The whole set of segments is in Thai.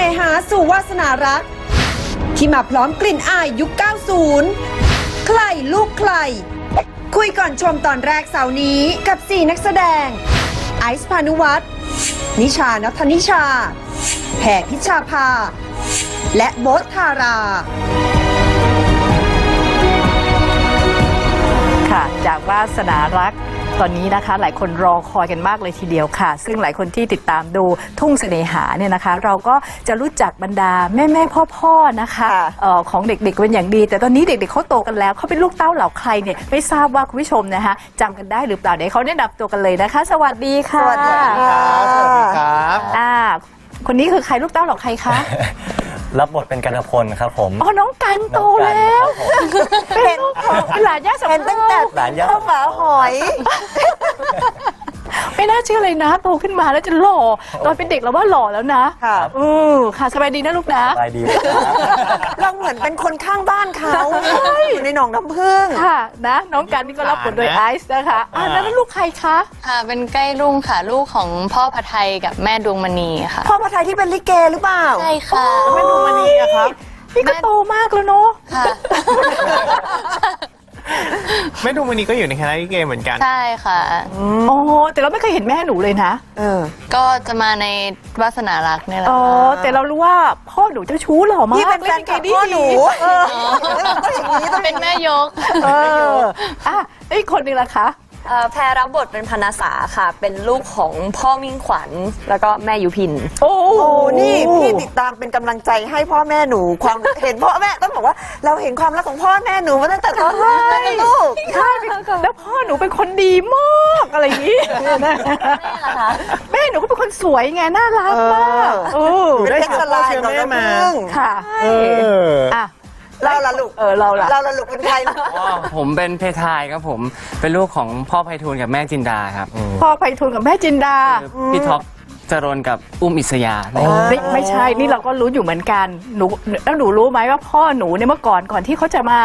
น่หาสู่วาสนารัก ที่มาพร้อมกลิ่นอายยุค 90 ใครลูกใคร คุยก่อนชมตอนแรกเสาร์นี้กับ 4 นักแสดง ไอซ์พานุวัฒน์นิชานัทนิชา แผ่พิชาภา และโบ๊ทธาราค่ะจากวาสนารัก ตอนนี้นะคะหลายคนรอคอยกันมากเลยทีเดียวค่ะ ซึ่งหลายคนที่ติดตามดูทุ่งเสน่หาเนี่ยนะคะ เราก็จะรู้จักบรรดาแม่แม่พ่อพ่อๆนะคะค่ะ เออของเด็กๆเป็นอย่างดี แต่ตอนนี้เด็กๆเขาโตกันแล้วเขาเป็นลูกเต้าเหล่าใครเนี่ยไม่ทราบว่าคุณผู้ชมนะคะจำกันได้หรือเปล่าเดี๋ยวเขาแนะนำตัวกันเลยนะคะ สวัสดีค่ะสวัสดีค่ะสวัสดีครับ อ่าคนนี้คือใครลูกเต้าเหล่าใครคะ รับบทเป็นกันพลครับผมอ๋อน้องกันโตแล้วเป็นลูกของหลานย่าสำเห็นตั้งแต่หลานย่าข้าวฝาหอย ไม่น่าเชื่อเลยนะ โตขึ้นมาแล้วจะหล่อ ตอนเป็นเด็กเราว่าหล่อแล้วนะค่ะ อือค่ะสบายดีนะลูกนะ สบายดีครับเราเหมือนเป็นคนข้างบ้านเขาอยู่ในหนองน้ำผึ้ง ค่ะนะน้องกันนี่ก็รับบทโดยไอซ์นะคะอ่าแล้วลูกใครคะ ค่ะเป็นใกล้รุ่งค่ะ ลูกของพ่อพระไทยกับแม่ดวงมณีค่ะพ่อพระไทยที่เป็นลิเกหรือเปล่าใช่ค่ะไม่ดูมานีอะครับ นี่ก็โตมากแล้วเนาะ ค่ะ แม่ดูมันนี้ก็อยู่ในคณะลิเกเหมือนกัน ใช่ค่ะ โอ้แต่เราไม่เคยเห็นแม่หนูเลยนะ เออ ก็จะมาในวาสนารักเนี่ยแหละอ๋อค่ะแต่เรารู้ว่าพ่อหนูเจ้าชู้หล่อมากพี่เป็นแฟนคลับพ่อหนูเออต้องอย่างนี้ต้องเป็นแม่ยก เอออะแล้วอีกคนหนึงล่ะคะ เอ่อแพรรับบทเป็นพนาสาค่ะ เป็นลูกของพ่อมิ่งขวัญแล้วก็แม่ยุพิน โอ้โอ้นี่พี่ติดตามเป็นกำลังใจให้พ่อแม่หนูความ เห็นพ่อแม่ต้องบอกว่าเราเห็นความรักของพ่อแม่หนูมาตั้งแต่ตอนแรกนะลูกใช่แล้วพ่อหนูเป็นคนดีมากอะไรอย่างนี้แม่หนูก็เป็นคนสวยไงน่ารักมากเออเป็นเพชรสลายของน้ำผึ้ง ค่ะ เออ อะ เราละลูกเออเราล่ะ เราละลูกเป็นใครลูกอ๋อผมเป็นเพทายครับผมเป็นลูกของพ่อไพฑูรย์กับแม่จินดาครับพ่อไพฑูรย์กับแม่จินดา คือพี่ท็อปจรนกับอุ้มอิสยาไม่ไม่ใช่ นี่เราก็รู้อยู่เหมือนกัน หนูแล้วหนูรู้ไหมว่าพ่อหนูเนี่ยเมื่อก่อนก่อนที่เขาจะมา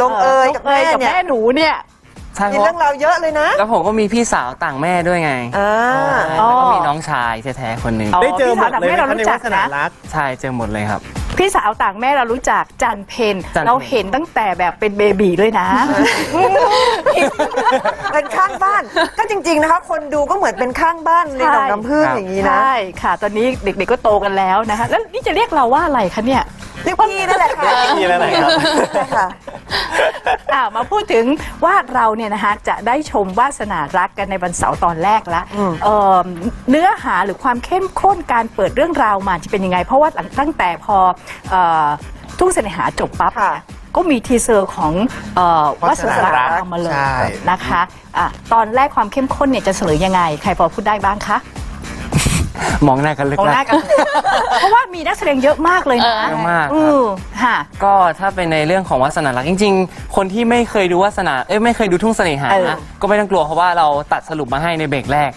ลงเอยกับลงเอยกับแม่เนี่ยแม่หนูเนี่ยใช่มีเพราะเรื่องราวเยอะเลยนะแล้วผมก็มีพี่สาวต่างแม่ด้วยไงอ่าอ๋อแล้วก็มีน้องชายแท้ๆคนหนึ่งอ๋อได้เจอหมดเลยพี่สาวไหมทำให้เรารู้จักในวาสนานะรัก ใช่เจอหมดเลยครับ พี่สาวต่างแม่เรารู้จักจันเพนจันเพญเราเห็นตั้งแต่แบบเป็นเบบีเลยนะ เป็นข้างบ้าน ก็จริง ๆนะคะ คนดูก็เหมือนเป็นข้างบ้านในหนองน้ำผึ้งอย่างนี้นะ ใช่ค่ะ ตอนนี้เด็กๆก็โตกันแล้วนะคะ แล้วนี่จะเรียกเราว่าอะไรคะเนี่ย เรียกพี่นั่นแหละค่ะพี่นั่นแหละครับ ใช่ค่ะ อ่ามาพูดถึงว่าเราเนี่ยนะคะจะได้ชมวาสนารักกันในวันเสาร์ตอนแรกแล้วอืมเอ่อเนื้อหาหรือความเข้มข้นการเปิดเรื่องราวมาจะเป็นยังไง เพราะว่าหลังตั้งแต่พอเอ่อทุ่งเสน่หาจบปั๊บค่ะก็มีทีเซอร์ของเอ่อวาวาสสนานารัรักกออกมาเลยใช่ นะคะอะตอนแรกความเข้มข้นเนี่ยจะเฉลยยังไง ใครพอพูดได้บ้างคะ มองหน้ากันลึกมองหน้าๆกัน เพราะว่ามีนักแสดงเยอะมากเลยนะเยอะมากครับ อือค่ะ ก็ถ้าเป็นในเรื่องของวาสนารักจริง ๆ คนที่ไม่เคยดูวาสนาเอ้ยไม่เคยดูทุ่งเสน่หา เออนะก็ไม่ต้องกลัวเพราะว่าเราตัดสรุปมาให้ในเบรกแรก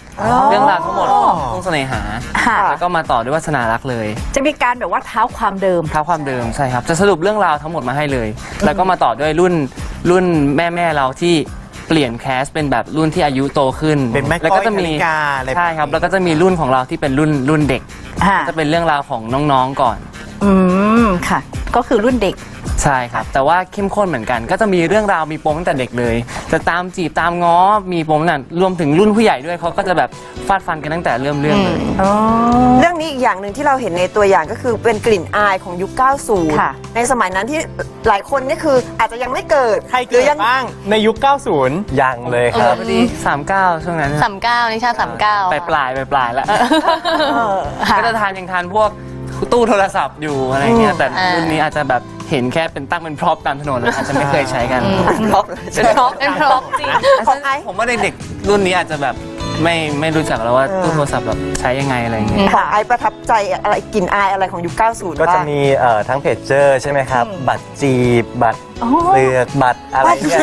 เรื่องราวทั้งหมดของทุ่งเสน่หาค่ะ แล้วก็มาต่อด้วยวาสนารักเลยจะมีการแบบว่าเท้าความเดิม เท้าความเดิมใช่ครับ จะสรุปเรื่องราวทั้งหมดมาให้เลย แล้วก็มาต่อด้วยรุ่นรุ่นแม่แม่ๆเราที่ เปลี่ยนแคสเป็นแบบรุ่นที่อายุโตขึ้นเป็นแม่แล้วก็จะมีก้อยคณิกาอะไรแบบนี้ใช่ครับแล้วก็จะมีรุ่นของเราที่เป็นรุ่นรุ่นเด็กค่ะจะเป็นเรื่องราวของน้องๆก่อน อืมค่ะ ก็คือรุ่นเด็ก ใช่ครับ แต่ว่าเข้มข้นเหมือนกัน ก็จะมีเรื่องราวมีปมตั้งแต่เด็กเลย จะตามจีบตามง้อมีปมนั่นรวมถึงรุ่นผู้ใหญ่ด้วยเขาก็จะแบบฟาดฟันกันตั้งแต่เริ่มเรื่องเลยเรื่องนี้อีกอย่างหนึ่งที่เราเห็นในตัวอย่างก็คือเป็นกลิ่นอายของยุค 90 ค่ะ ในสมัยนั้นที่หลายคนนี่คืออาจจะยังไม่เกิดใครหรืเกิดยังบ้างในยุค 90 ยังเลยครับพอดีสามเก้าช่วงนั้นสามเก้านิชาสามเก้าปลายปลายปลายปลายๆแล้วค่ะก็จะทานยังทานพวก ตู้โทรศัพท์อยู่อะไรเงี้ยแต่รุ่นนี้อาจจะแบบเห็นแค่เป็นตั้งเป็นพร็อพตามถนนแล้วอาจจะไม่เคยใช้กันเป็นพร็อพเป็นพร็อพเป็นพร็อพจริงของไอซ์ผมว่าเด็กๆรุ่นนี้อาจจะแบบไม่ไม่รู้จักแล้วว่าตู้โทรศัพท์แบบใช้ยังไงอะไรเงี้ยของไอซ์ประทับใจอะไรกลิ่นอายอะไรของยุค 90 ก็จะบ้างมีเอ่อทั้งเพจเจอร์ใช่ไหมครับ บัตรจีบ บัตรอ๋อเลือกบัตรอะไรเนี่ย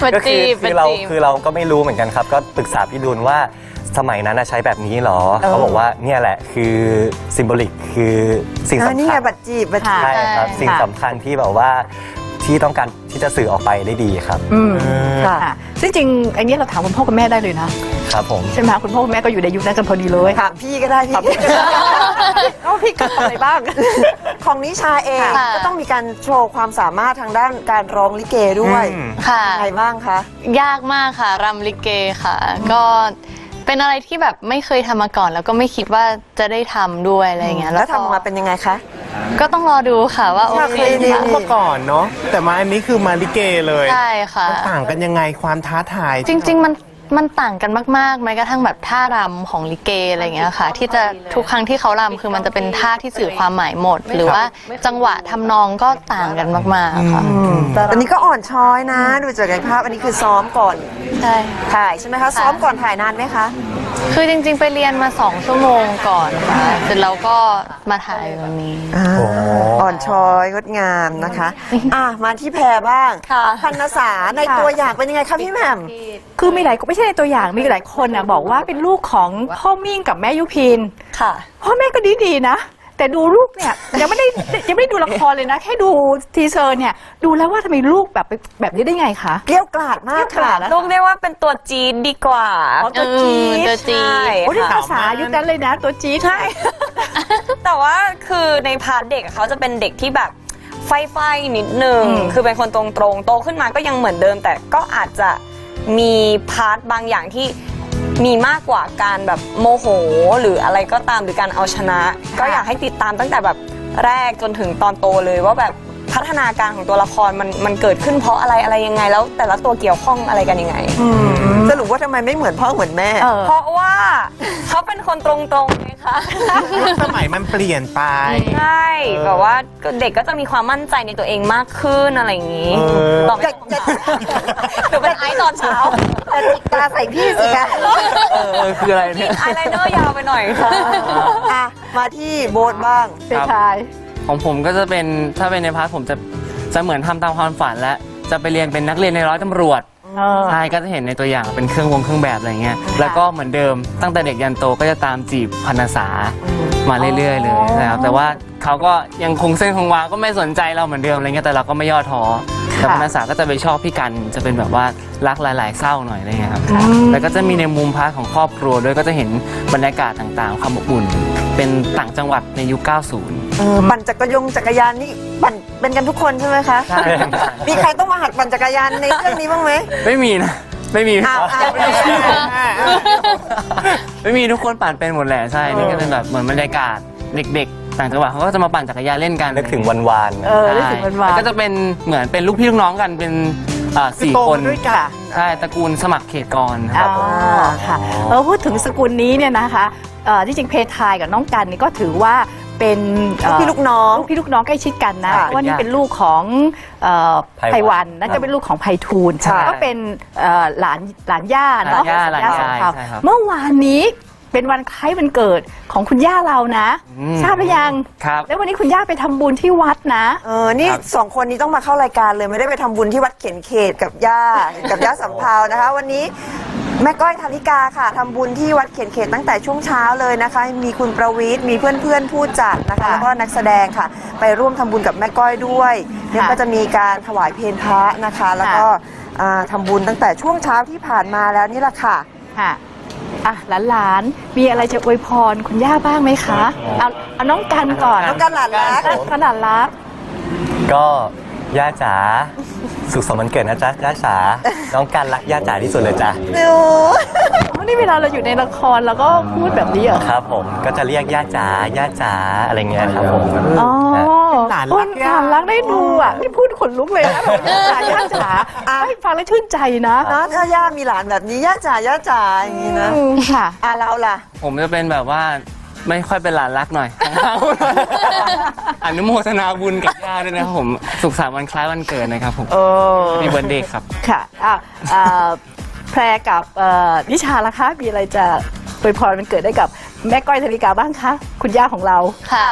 เป็นก็คืจีอบเป็คืนอเราจีบคือเราก็ไม่รู้เหมือนกันครับ ก็ปรึกษาพี่ดุลว่า สมัยนั้นน่ะใช้แบบนี้เหรอ เขาบอกว่าเนี่ยแหละคือซิมโบลิกคือสิ่งอ่าสำนี่คัไงญบัตรจีบบัตรจีบค่ะใช่ครับใช่สิ่งสำคัญที่แบบว่าที่ต้องการที่จะสื่อออกไปได้ดีครับ อืมค่ะค่ะ ซึ่งจริงอันนี้เราถามคุณพ่อคุณแม่ได้เลยนะครับผม ใช่ไหมคะคุณพ่อคุณแม่ก็อยู่ในยุคนั้นกันพอดีเลย ถามพี่ก็ได้พี่อ๋อพี่อะไรบ้าง ของนิชาเองค่ะ ก็ต้องมีการโชว์ความสามารถทางด้านการร้องลิเกด้วยอืม ค่ะยังไงบ้างคะ ยากมากค่ะรำลิเกค่ะ ก็ เป็นอะไรที่แบบไม่เคยทำมาก่อน แล้วก็ไม่คิดว่าจะได้ทำด้วยอะไรอย่างเงี้ยแล้วทำออกมาก็เป็นยังไงคะ ก็ต้องรอดูค่ะว่าโออยากเคเคยเรียน ค่ะมาก่อนเนาะแต่มาอันนี้คือมาลิเกเลยใช่ค่ะ มันต่างกันยังไงความท้าทายจริง ๆ มัน มันต่างกันมากๆแม้กระทั่งแบบท่ารำของลิเกอะไรอย่างเงี้ยค่ะ ที่จะทุกครั้งที่เขารำคือมันจะเป็นท่าที่สื่อความหมายหมด หรือว่าจังหวะทำนองก็ต่างกันมากๆค่ะอันนี้ก็อ่อนช้อยนะ ดูจากในภาพอันนี้คือซ้อมก่อนใช่ ถ่ายใช่ไหมคะ ซ้อมก่อนถ่ายนานไหมคะ คือจริงๆ ไปเรียนมาสองชั่วโมงก่อนค่ะเสร็จแล้วก็มาถ่ายวันนี้อ่าโอ้ อ่อนช้อยงดงามนะคะ อะมาที่แพรบ้างค่ะ พันษาในตัวอย่างเป็นยังไงคะพี่แหม่ม คือมีหลายไม่ใช่ในตัวอย่างมีหลายคนอะบอกว่าเป็นลูกของพ่อมิ่งกับแม่ยุพิน ค่ะ พ่อแม่ก็ดีดีๆนะ แต่ดูลูกเนี่ยยังไม่ได้ยังไม่ได้ดูละครเลยนะ แค่ดูทีเซอร์เนี่ย ดูแล้วว่าทำไมลูกแบบแบบนี้ได้ไงคะ เกลี้ยวกล่อดมากเกลี้ยวกล่ค่ะอดนะ ลูกเรียกว่าเป็นตัวจี๊ดดีกว่าอ๋อตัวจี๊ด เออตัวจี๊ดใช่โอ้ยนี่ค่ะภาษายุคนั้นเลยนะ ตัวจี๊ดใช่ แต่ว่าคือในพาร์ทเด็กอะเขาจะเป็นเด็กที่แบบไฟไฟนิดนึง อืม คือเป็นคนตรงๆ โตขึ้นมาก็ยังเหมือนเดิม แต่ก็อาจจะมีพาร์ทบางอย่างที่ มีมากกว่าการแบบโมโห หรืออะไรก็ตามหรือการเอาชนะ ก็อยากให้ติดตามตั้งแต่แบบแรกจนถึงตอนโตเลยว่าแบบ พัฒนาการของตัวละครมันมันเกิดขึ้นเพราะอะไรอะไรยังไง แล้วแต่ละตัวเกี่ยวข้องอะไรกันยังไง สรุปว่าทำไมไม่เหมือนพ่อเหมือนแม่ เออ เพราะว่าเขาเป็นคนตรงๆไงคะสมัยมันเปลี่ยนไป ใช่แบบว่าเด็กก็จะมีความมั่นใจในตัวเองมากขึ้นอะไรอย่างนี้เออ ตอบไม่ถูกหรือเป็นไอซ์ตอนเช้าแต่จิกตาใส่พี่สิคะเออคืออะไรเนี่ย ไอไลเนอร์ยาวไปหน่อยค่ะ อะมาที่โบ๊ทบ้าง เป็นชาย ของผมก็จะเป็นถ้าเป็นในพาร์ทผมจะจะเหมือนทำตามความฝันและจะไปเรียนเป็นนักเรียนในร้อยตำรวจเออ ใช่ก็จะเห็นในตัวอย่างเป็นเครื่องวงเครื่องแบบอะไรเงี้ยแล้วก็เหมือนเดิมตั้งแต่เด็กยันโตก็จะตามจีบพันษามาเรื่อย ๆ เลยนะครับแต่ว่าเขาก็ยังคงเส้นคงวาก็ไม่สนใจเราเหมือนเดิมอะไรเงี้ยแต่เราก็ไม่ย่อท้อแต่พันษาก็จะไปชอบพี่กันจะเป็นแบบว่ารักหลาย ๆเศร้าหน่อยอะไรเงี้ยครับแล้วก็จะมีในมุมพาร์ทของครอบครัวด้วยก็จะเห็นบรรยากาศต่างๆความอบอุ่น เป็นต่างจังหวัดในยุค 90 เออปั่นจักรยงจักรยานนี่ปั่นเป็นกันทุกคนใช่ไหมคะใช่มีใครต้องมาหัดปั่นจักรยานในเรื่องนี้บ้างไหมไม่มีนะ ไม่มีอ้าวอ้าว ไม่มีทุกคนปั่นเป็นหมดแหละใช่ นี่ก็เป็นแบบเหมือนบรรยากาศเด็กๆ ต่างจังหวัดเขาก็จะมาปั่นจักรยานเล่นกันนึกถึงวันวานเออได้ถึงวันวาใช่นแล้วก็จะเป็นเหมือนเป็นลูกพี่ลูกน้องกันเป็นอ่าสี่โตคน ด้วยกัน ใช่ตระกูลสมัครเขตกรคอ๋รับอค่ะเออพูดถึงสกุลนี้เนี่ยนะคะ เอ่อที่จริงเพทายกับน้องกันนี่ก็ถือว่าเป็นเอ่อพี่ลูกน้องลูกพี่ลูกน้องใกล้ชิดกันนะค่ะว่านี่เป็นลูกของเอ่อไพวันไพวันนั่นจะเป็นลูกของไพฑูรย์ใช่ก็เป็นเอ่อหลานหลานย่าเนาะหลานย่าหลานสยาองยเขาใช่ครับเมื่อวานนี้เป็นวันคล้ายวันเกิดของคุณย่าเรานะอืม ทราบหรือยัง ครับ แล้ววันนี้คุณย่าไปทำบุญที่วัดนะ เออนี่ครับ สองคนนี้ต้องมาเข้ารายการเลยไม่ได้ไปทำบุญที่วัดเขียนเขตกับย่า กับย่าสำเภานะคะ วันนี้ แม่ก้อยธาริกาค่ะทำบุญที่วัดเขียนเขตตั้งแต่ช่วงเช้าเลยนะคะ มีคุณประวิทย์มีเพื่อนๆผู้จัดนะคะค่ะแล้วก็นักแสดงค่ะ ไปร่วมทำบุญกับแม่ก้อยด้วยเนี่ยก็จะมีการถวายเพลพระนะคะ แล้วก็อ่าทำบุญตั้งแต่ช่วงเช้าที่ผ่านมาแล้วนี่แหละค่ะค่ะอะหลานๆมีอะไรจะอวยพรคุณย่าบ้างไหมคะเอาเอาน้องกันก่อนน้องกันหลานรักขนาดรักก็ ย่าจ๋าสุขสันต์วันเกิดนะจ๊ะย่าจ๋าน้องกันรักย่าจ๋าที่สุดเลยจ้ะหนูอ๋อนี่เวลาเราอยู่ในละครเราก็พูดแบบนี้เหรอครับ ผมก็จะเรียกย่าจ๋าย่าจ๋าอะไรเงี้ยครับผมอ๋อหลานรักหลานรักได้ดูอะนี่พูดขนลุกเลยนะแบบย่าจ๋าย่าจ๋าให้ฟังแล้วชื่นใจนะเนาะถ้าย่ามีหลานแบบนี้ย่าจ๋าย่าจ๋าอย่างนี้นะอืมค่ะอะเราล่ะ ผมจะเป็นแบบว่า ไม่ค่อยเป็นหลานรักหน่อย อนุโมทนาบุญกับย่าด้วยนะครับผม สุขสันต์วันคล้ายวันเกิดนะครับผมเออมีเบิร์ดเดย์ครับ ค่ะอะเอ่อแพรกับเอ่อนิชาล่ะคะ มีอะไรจะอวยพรมันเกิดได้กับ แม่ก้อยธนิกาบ้างคะ คุณย่าของเรา ค่ะ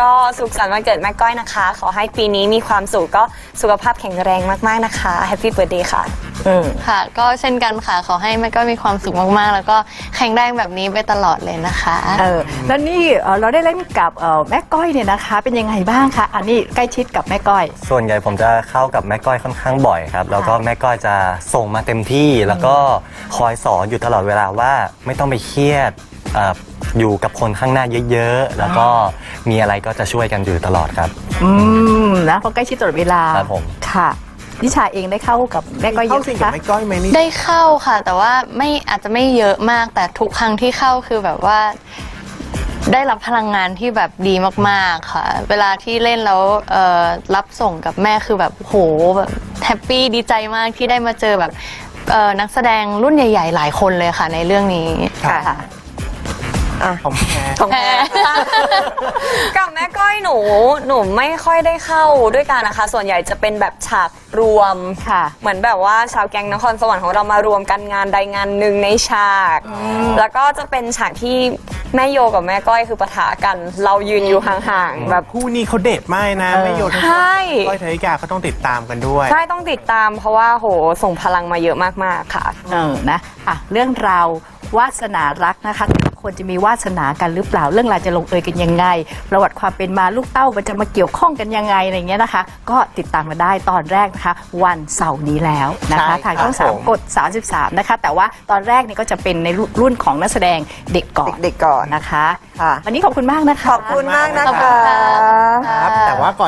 ก็สุขสันต์วันเกิดแม่ก้อยนะคะ ขอให้ปีนี้มีความสุขก็สุขภาพแข็งแรงมากๆนะคะแฮปปี้เบิร์ดเดย์ค่ะค่ะ ก็เช่นกันค่ะ ขอให้แม่ก็มีความสุขมากๆ แล้วก็แข็งแรงแบบนี้ไปตลอดเลยนะคะ เออแล้วนี่เอ่อเราได้เล่นกับเอ่อแม่ก้อยเนี่ยนะคะ เป็นยังไงบ้างคะอันนี้ใกล้ชิดกับแม่ก้อย ส่วนใหญ่ผมจะเข้ากับแม่ก้อยค่อนข้างบ่อยครับ แล้วก็แม่ก้อยจะส่งมาเต็มที่ แล้วก็คอยสอนอยู่ตลอดเวลาว่าไม่ต้องไปเครียดเอ่อ อยู่กับคนข้างหน้าเยอะๆ แล้วก็มีอะไรก็จะช่วยกันอยู่ตลอดครับ อืมนะเพราะใกล้ชิดตลอดเวลาครับผม ค่ะนิชาเองได้เข้ากับแม่ก้อยเยเข้าอะสิไหมกับคะแม่ก้อยไหมนี่ได้เข้าค่ะ แต่ว่าไม่อาจจะไม่เยอะมาก แต่ทุกครั้งที่เข้าคือแบบว่า ได้รับพลังงานที่แบบดีมากๆค่ะ เวลาที่เล่นแล้วเอ่อรับส่งกับแม่คือแบบโหแบบแฮปปี้ดีใจมากที่ได้มาเจอแบบเอ่อนักแสดงรุ่นใหญ่ ๆ หลายคนเลยค่ะในเรื่องนี้ ค่ะ ค่ะ ของแท้ของแท้กับแม่ก้อยหนูหนูไม่ค่อยได้เข้าด้วยกันนะคะ ส่วนใหญ่จะเป็นแบบฉากรวม ค่ะ เหมือนแบบว่าชาวแก๊งนครสวรรค์ของเรามารวมกันงานใดงานหนึ่งในฉาก แล้วก็จะเป็นฉากที่แม่โยกับแม่ก้อยคือปะทะกัน เรายืนอยู่ห่างๆแบบคู่นี้เขาเด็ดมากนะเออไม่โยนใช่ ก้อยธนิกาเขาต้องติดตามกันด้วย ใช่ต้องติดตามเพราะว่าโหส่งพลังมาเยอะมากๆค่ะ เออนะอะเรื่องราววาสนารักนะคะ คนจะมีวาสนากันหรือเปล่าเรื่องราวจะลงเอยกันยังไง ประวัติความเป็นมาลูกเต้ามันจะมาเกี่ยวข้องกันยังไงอะไรเงี้ยนะคะ ก็ติดตามมาได้ตอนแรกนะคะ วันเสาร์นี้แล้วนะคะใช่ทางช่องครับสามผมกด 33 นะคะ แต่ว่าตอนแรกนี่ก็จะเป็นในรุ่นของนักแสดงเด็กก่อนเด็กๆก่อนนะคะค่ะวันนี้ขอบคุณมากนะคะขอบคุณมากนะขอบคุคะณค่ะครับแต่ว่าก่อน